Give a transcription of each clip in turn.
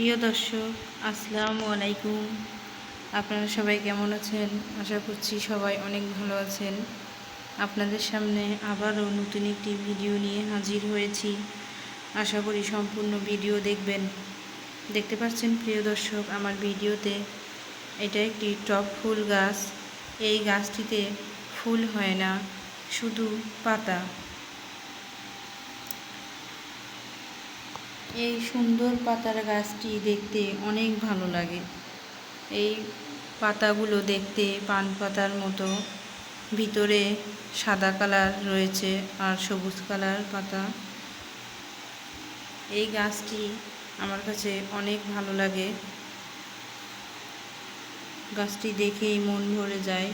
প্রিয় দর্শক, আসসালামু আলাইকুম। আপনারা সবাই কেমন আছেন? আশা করছি সবাই অনেক ভালো আছেন। আপনাদের সামনে আবারও নতুন একটি ভিডিও নিয়ে হাজির হয়েছি। আশা করি সম্পূর্ণ ভিডিও দেখবেন। দেখতে পাচ্ছেন, প্রিয় দর্শক, আমার ভিডিওতে এটা একটি টপ ফুল গাছ। এই গাছটিতে ফুল হয় না, শুধু পাতা। এই সুন্দর পাতার গাছটি দেখতে অনেক ভালো লাগে। এই পাতাগুলো দেখতে পান পাতার মতো। ভিতরে সাদা কালার রয়েছে আর সবুজ কালার পাতা। এই গাছটি আমার কাছে অনেক ভালো লাগে। গাছটি দেখেই মন ভরে যায়।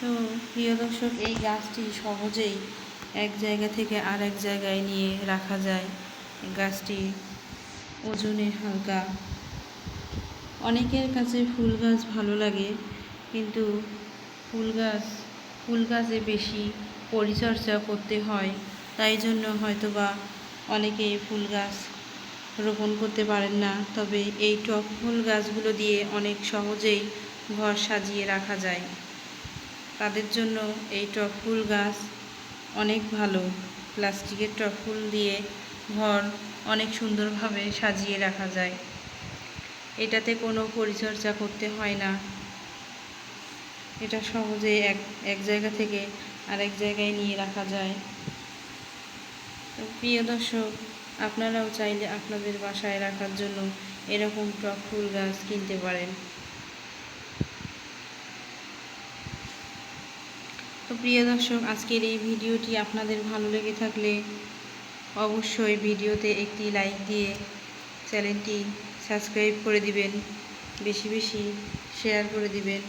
তো প্রিয় দর্শক, এই গাছটি সহজেই এক জায়গা থেকে আর এক জায়গায় নিয়ে রাখা যায়। গাছটি ওজনে হালকা। অনেকের কাছে ফুল গাছ ভালো লাগে, কিন্তু ফুল গাছ, ফুল গাছে বেশি পরিচর্যা করতে হয়, তাই জন্য হয়তো বা অনেকে ফুল গাছ রোপণ করতে পারেন না। তবে এই টপ ফুল গাছগুলো দিয়ে অনেক সহজেই ঘর সাজিয়ে রাখা যায়। তাদের জন্য এই টপ ফুল গাছ অনেক ভালো। প্লাস্টিকের টপ ফুল দিয়ে ঘর অনেক সুন্দরভাবে সাজিয়ে রাখা যায়। এটাতে কোনো পরিচর্যা করতে হয় না। এটা সহজে এক এক জায়গা থেকে আরেক জায়গায় নিয়ে রাখা যায়। তো প্রিয় দর্শক, আপনারাও চাইলে আপনাদের বাসায় রাখার জন্য এরকম টক ফুল গাছ কিনতে পারেন। তো প্রিয় দর্শক, আজকের এই ভিডিওটি আপনাদের ভালো লেগে থাকলে অবশ্যই ভিডিওতে একটি লাইক দিয়ে চ্যানেলটি সাবস্ক্রাইব করে দিবেন, বেশি বেশি শেয়ার করে দিবেন।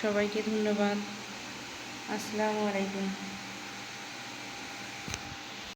সবাইকে ধন্যবাদ। আসসালামু আলাইকুম।